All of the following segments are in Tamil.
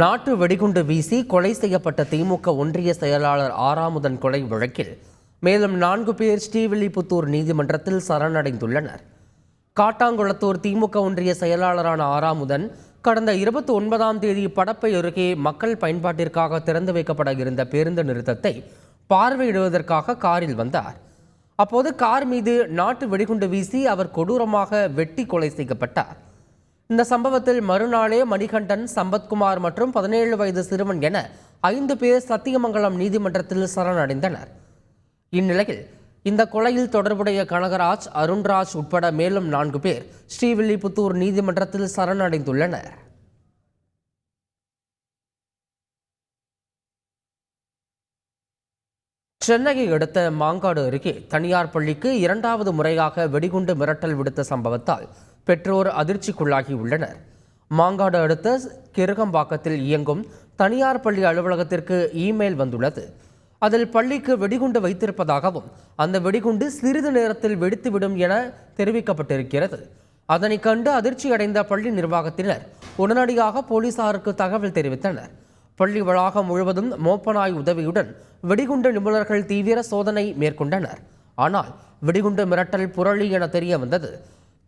நாட்டு வெடிகுண்டு வீசி கொலை செய்யப்பட்ட திமுக ஒன்றிய செயலாளர் ஆறாமுதன் கொலை வழக்கில் மேலும் நான்கு பேர் ஸ்ரீவில்லிபுத்தூர் நீதிமன்றத்தில் சரணடைந்துள்ளனர். காட்டாங்குளத்தூர் திமுக ஒன்றிய செயலாளரான ஆறாமுதன் கடந்த இருபத்தி ஒன்பதாம் தேதி படப்பை அருகே மக்கள் பயன்பாட்டிற்காக திறந்து வைக்கப்பட இருந்த பேருந்து நிறுத்தத்தை பார்வையிடுவதற்காக காரில் வந்தார். அப்போது கார் மீது நாட்டு வெடிகுண்டு வீசி அவர் கொடூரமாக வெட்டி கொலை செய்யப்பட்டார். இந்த சம்பவத்தில் மறுநாளே மணிகண்டன் சம்பத்குமார் மற்றும் பதினேழு வயது சிறுவன் என ஐந்து பேர் சத்தியமங்கலம் நீதிமன்றத்தில் சரணடைந்தனர். இந்நிலையில் இந்த கொலையில் தொடர்புடைய கனகராஜ் அருண்ராஜ் உட்பட மேலும் நான்கு பேர் ஸ்ரீவில்லிபுத்தூர் நீதிமன்றத்தில் சரணடைந்துள்ளனர். சென்னையை அடுத்த மாங்காடு அருகே தனியார் பள்ளிக்கு இரண்டாவது முறையாக வெடிகுண்டு மிரட்டல் விடுத்த சம்பவத்தால் பெற்றோர் அதிர்ச்சிக்குள்ளாகி உள்ளனர். மாங்காடு அடுத்த கிருகம்பாக்கத்தில் இயங்கும் தனியார் பள்ளி அலுவலகத்திற்கு இமெயில் வந்துள்ளது. அதில் பள்ளிக்கு வெடிகுண்டு வைத்திருப்பதாகவும் அந்த வெடிகுண்டு சிறிது நேரத்தில் வெடித்துவிடும் என தெரிவிக்கப்பட்டிருக்கிறது. அதனை கண்டு அதிர்ச்சியடைந்த பள்ளி நிர்வாகத்தினர் உடனடியாக போலீசாருக்கு தகவல் தெரிவித்தனர். பள்ளி வளாகம் முழுவதும் மோப்பனாய் உதவியுடன் வெடிகுண்டு நிபுணர்கள் தீவிர சோதனை மேற்கொண்டனர். ஆனால் வெடிகுண்டு மிரட்டல் புரளி என தெரிய வந்தது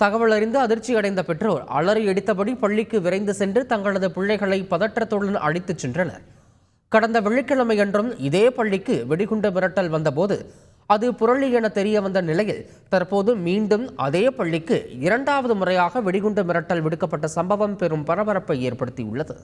தகவல் அறிந்து அதிர்ச்சியடைந்த பெற்றோர் அலறி அடித்தபடி பள்ளிக்கு விரைந்து சென்று தங்களது பிள்ளைகளை பதற்றத்துடன் அழைத்துச் சென்றனர். கடந்த வெள்ளிக்கிழமையன்றும் இதே பள்ளிக்கு வெடிகுண்டு மிரட்டல் வந்தபோது அது புரளி என தெரிய வந்த நிலையில் தற்போது மீண்டும் அதே பள்ளிக்கு இரண்டாவது முறையாக வெடிகுண்டு மிரட்டல் விடுக்கப்பட்ட சம்பவம் பெரும் பரபரப்பை ஏற்படுத்தியுள்ளது.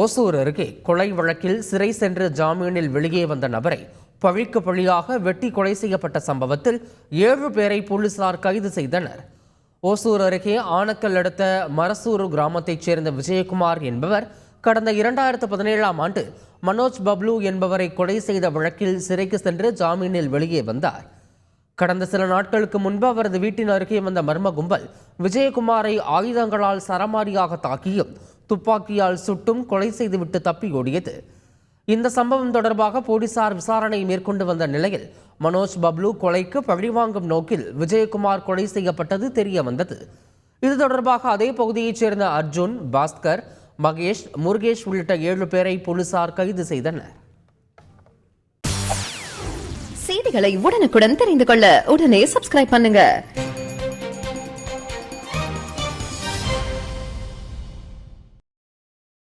ஓசூர் அருகே கொலை வழக்கில் சிறை சென்று ஜாமீனில் வெளியே வந்த நபரை பழிக்கு பழியாக வெட்டி கொலை செய்யப்பட்ட சம்பவத்தில் ஏழு பேரை போலீசார் கைது செய்தனர். ஓசூர் அருகே ஆனக்கல் அடுத்த மரசூரு கிராமத்தைச் சேர்ந்த விஜயகுமார் என்பவர் கடந்த இரண்டாயிரத்து பதினேழாம் ஆண்டு மனோஜ் பப்லு என்பவரை கொலை செய்த வழக்கில் சிறைக்கு சென்று ஜாமீனில் வெளியே வந்தார். கடந்த சில நாட்களுக்கு முன்பு அவரது வீட்டின் அருகே வந்த மர்ம கும்பல் விஜயகுமாரை ஆயுதங்களால் சரமாரியாக தாக்கியும் துப்பாக்கியால் சுட்டும் கொலை செய்துவிட்டு தப்பி ஓடியது. இந்த சம்பவம் தொடர்பாக போலீசார் விசாரணை மேற்கொண்டு வந்த நிலையில் மனோஜ் பப்லு கொலைக்கு பழிவாங்கும் நோக்கில் விஜயகுமார் கொலை செய்யப்பட்டது தெரிய வந்தது இது தொடர்பாக அதே பகுதியைச் சேர்ந்த அர்ஜுன் பாஸ்கர் மகேஷ் முருகேஷ் உள்ளிட்ட ஏழு பேரை போலீசார் கைது செய்தனர். செய்திகளை உடனுக்குடன் தெரிந்து கொள்ள உடனே சப்ஸ்கிரைப் பண்ணுங்க.